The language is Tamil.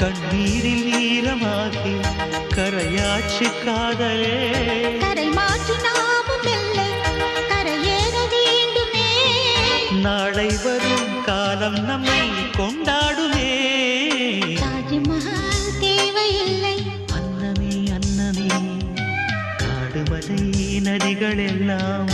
கண்ணீரில் ஈரமாகி கரையாட்சி காதலே. கரை மாற்றி நாமும் இல்லை கரையேற வேண்டுமே. நாளை வரும் காலம் நம்மை கொண்டாடுமே. தாஜ்மஹால் தேவையில்லை. அன்னமே அன்னமே காடுமலை நதிகள் எல்லாம்